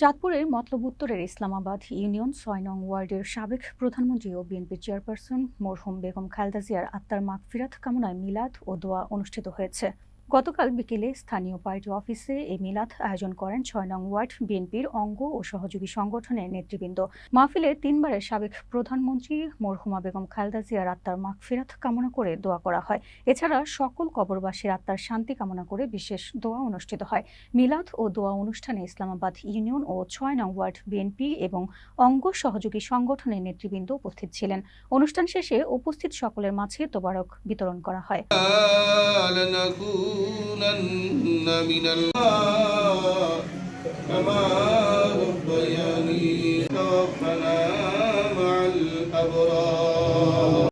চাঁদপুরের মতলব উত্তরের ইসলামাবাদ ইউনিয়ন ছয় নং ওয়ার্ডের সাবেক প্রধানমন্ত্রী ও বিএনপি চেয়ারপারসন মরহুম বেগম খালেদা জিয়ার আত্মার মাগফিরাত কামনায় মিলাদ ও দোয়া অনুষ্ঠিত হয়েছে। গতকাল বিকেলে স্থানীয় পার্টি অফিসে এই মিলাদ আয়োজন করেন ছয় নং ওয়ার্ড বিএনপির অঙ্গ ও সহযোগী সংগঠনের নেতৃবৃন্দ। মাহফিলে তিনবারের সাবেক প্রধানমন্ত্রী মরহুমা বেগম খালেদা জিয়ার আত্মার মাগফিরাত কামনা করে দোয়া করা হয়। এছাড়া সকল কবরবাসীর আত্মার শান্তি কামনা করে বিশেষ দোয়া অনুষ্ঠিত হয়। মিলাদ ও দোয়া অনুষ্ঠানে ইসলামাবাদ ইউনিয়ন ও ছয় নং ওয়ার্ড বিএনপি এবং অঙ্গ সহযোগী সংগঠনের নেতৃবৃন্দ উপস্থিত ছিলেন। অনুষ্ঠান শেষে উপস্থিত সকলের মাঝে তোবারক বিতরণ করা হয়। لنكونن من ال كما ربياني توفنا مع الأبرار.